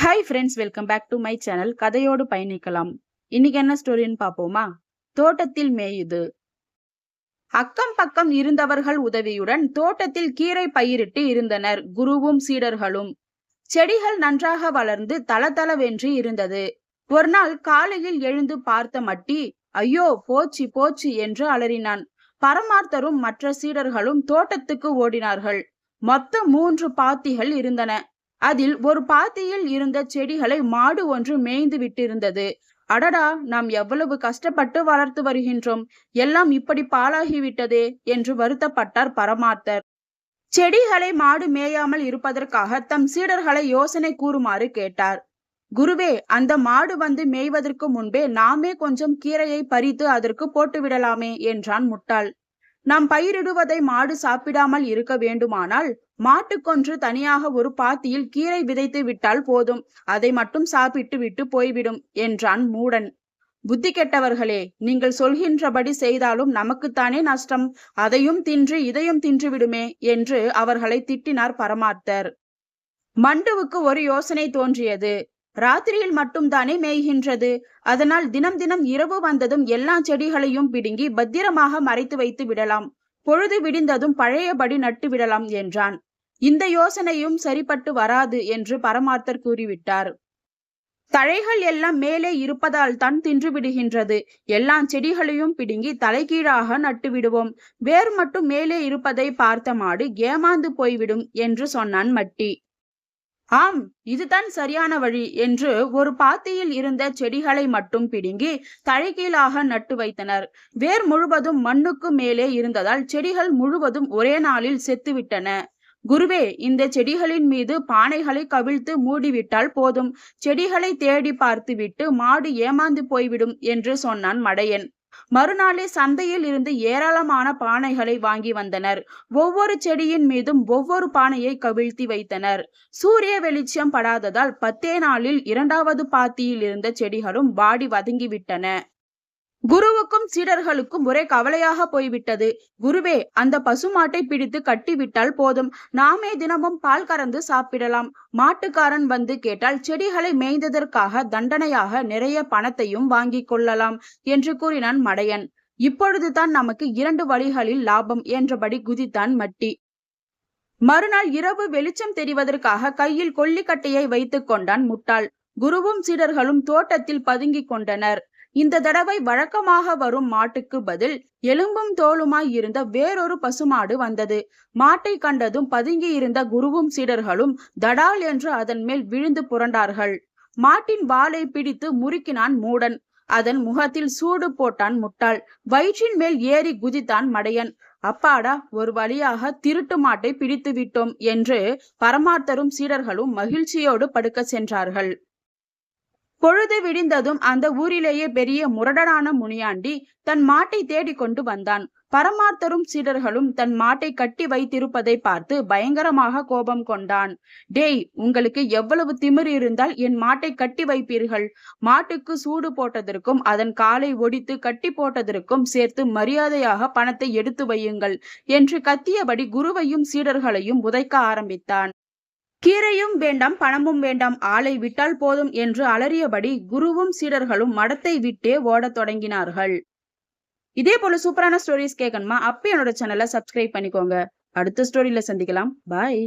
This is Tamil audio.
Hi friends welcome back to my channel கதையோடு பயணிக்கலாம். இன்னைக்கு என்ன ஸ்டோரின்னு பார்ப்போமா? தோட்டத்தில் மேயுது. அக்கம் பக்கம் இருந்தவர்கள் உதவியுடன் தோட்டத்தில் கீரை பயிரிட்டு இருந்தனர். குருவும் சீடர்களும். செடிகள் நன்றாக வளர்ந்து தளதளவென்று இருந்தது. ஒரு நாள் காலையில் எழுந்து பார்த்த மட்டி ஐயோ போச்சு போச்சு என்று அலறினான். பரமார்த்தரும் மற்ற சீடர்களும் தோட்டத்துக்கு ஓடினார்கள். மொத்தம் மூன்று பாத்திகள் இருந்தன. அதில் ஒரு பாத்தியில் இருந்த செடிகளை மாடு ஒன்று மேய்ந்து விட்டிருந்தது. அடடா நாம் எவ்வளவு கஷ்டப்பட்டு வளர்த்து வருகின்றோம். எல்லாம் இப்படி பாழாகிவிட்டதே என்று வருத்தப்பட்டார் பரமார்த்தர். செடிகளை மாடு மேயாமல் இருப்பதற்காக தம் சீடர்களை யோசனை கூறுமாறு கேட்டார். குருவே அந்த மாடு வந்து மேய்வதற்கு முன்பே நாமே கொஞ்சம் கீரையை பறித்து அதற்கு போட்டுவிடலாமே என்றான் முட்டாள். நாம் பயிரிடுவதை மாடு சாப்பிடாமல் இருக்க வேண்டுமானால் மாட்டுக்கொன்று தனியாக ஒரு பாத்தியில் கீரை விதைத்து விட்டால் போதும். அதை மட்டும் சாப்பிட்டு விட்டு போய்விடும் என்றான் மூடன். புத்தி கெட்டவர்களே நீங்கள் சொல்கின்றபடி செய்தாலும் நமக்குத்தானே நஷ்டம். அதையும் தின்று இதையும் தின்று விடுமே என்று அவர்களை திட்டினார் பரமார்த்தர். மண்டுவுக்கு ஒரு யோசனை தோன்றியது. ராத்திரியில் மட்டும்தானே மேய்கின்றது. அதனால் தினம் தினம் இரவு வந்ததும் எல்லா செடிகளையும் பிடுங்கி பத்திரமாக மறைத்து வைத்து விடலாம். பொழுது விடிந்ததும் பழையபடி நட்டு விடலாம் என்றான். இந்த யோசனையும் சரிப்பட்டு வராது என்று பரமார்த்தர் கூறிவிட்டார். தழைகள் எல்லாம் மேலே இருப்பதால் தான் தின்று விடுகின்றது. எல்லா செடிகளையும் பிடுங்கி தலைகீழாக நட்டு விடுவோம். வேர் மட்டும் மேலே இருப்பதை பார்த்த மாடு ஏமாந்து போய்விடும் என்று சொன்னான் மட்டி. ஆம் இதுதான் சரியான வழி என்று ஒரு பாத்தியில் இருந்த செடிகளை மட்டும் பிடுங்கி தழைகீழாக நட்டு வைத்தனர். வேர் முழுவதும் மண்ணுக்கு மேலே இருந்ததால் செடிகள் முழுவதும் ஒரே நாளில் செத்துவிட்டன. குருவே இந்த செடிகளின் மீது பானைகளை கவிழ்த்து மூடிவிட்டால் போதும். செடிகளை தேடி பார்த்துவிட்டு மாடு ஏமாந்து போய்விடும் என்று சொன்னான் மடையன். மறுநாளே சந்தையில் இருந்து ஏராளமான பானைகளை வாங்கி வந்தனர். ஒவ்வொரு செடியின் மீதும் ஒவ்வொரு பானையை கவிழ்த்தி வைத்தனர். சூரிய வெளிச்சம் படாததால் பத்தே நாளில் இரண்டாவது பாத்தியில் இருந்த செடிகளும் வாடி வதங்கிவிட்டன. குருவுக்கும் சீடர்களுக்கும் ஒரே கவலையாக போய்விட்டது. குருவே அந்த பசுமாட்டை பிடித்து கட்டிவிட்டால் போதும். நாமே தினமும் பால் கறந்து சாப்பிடலாம். மாட்டுக்காரன் வந்து கேட்டால் செடிகளை மேய்ந்ததற்காக தண்டனையாக நிறைய பணத்தையும் வாங்கிக் கொள்ளலாம் என்று கூறினான் மடையன். இப்பொழுதுதான் நமக்கு இரண்டு வழிகளில் லாபம் என்றபடி குதித்தான் மட்டி. மறுநாள் இரவு வெளிச்சம் தெரிவதற்காக கையில் கொல்லிக்கட்டையை வைத்துக் கொண்டான் முட்டாள். குருவும் சீடர்களும் தோட்டத்தில் பதுங்கிக் கொண்டனர். இந்த தடவை வழக்கமாக வரும் மாட்டுக்கு பதில் எலும்பும் தோலுமாய் இருந்த வேறொரு பசுமாடு வந்தது. மாட்டை கண்டதும் பதுங்கி இருந்த குருவும் சீடர்களும் தடால் என்று அதன் மேல் விழுந்து புரண்டார்கள். மாட்டின் வாளை பிடித்து முறுக்கினான் மூடன். அதன் முகத்தில் சூடு போட்டான் முட்டாள். வயிற்றின் மேல் ஏறி குதித்தான் மடையன். அப்பாடா ஒரு வழியாக திருட்டு மாட்டை பிடித்து விட்டோம் என்று பரமார்த்தரும் சீடர்களும் மகிழ்ச்சியோடு படுக்க சென்றார்கள். பொழுது விடிந்ததும் அந்த ஊரிலேயே பெரிய முரடனான முனியாண்டி தன் மாட்டை தேடிக்கொண்டு வந்தான். பரமார்த்தரும் சீடர்களும் தன் மாட்டை கட்டி வைத்திருப்பதை பார்த்து பயங்கரமாக கோபம் கொண்டான். டேய் உங்களுக்கு எவ்வளவு திமிர் இருந்தால் என் மாட்டை கட்டி வைப்பீர்கள். மாட்டுக்கு சூடு போட்டதற்கும் அதன் காலை ஒடித்து கட்டி போட்டதற்கும் சேர்த்து மரியாதையாக பணத்தை எடுத்து வையுங்கள் என்று கத்தியபடி குருவையும் சீடர்களையும் உதைக்க ஆரம்பித்தான். கீரையும் வேண்டாம் பணமும் வேண்டாம் ஆளை விட்டால் போதும் என்று அலறியபடி குருவும் சீடர்களும் மடத்தை விட்டே ஓடத் தொடங்கினார்கள். இதே போல சூப்பரான ஸ்டோரிஸ் கேட்கணுமா அப்ப என்னோட சேனலை சப்ஸ்கிரைப் பண்ணிக்கோங்க. அடுத்த ஸ்டோரியில சந்திக்கலாம். பாய்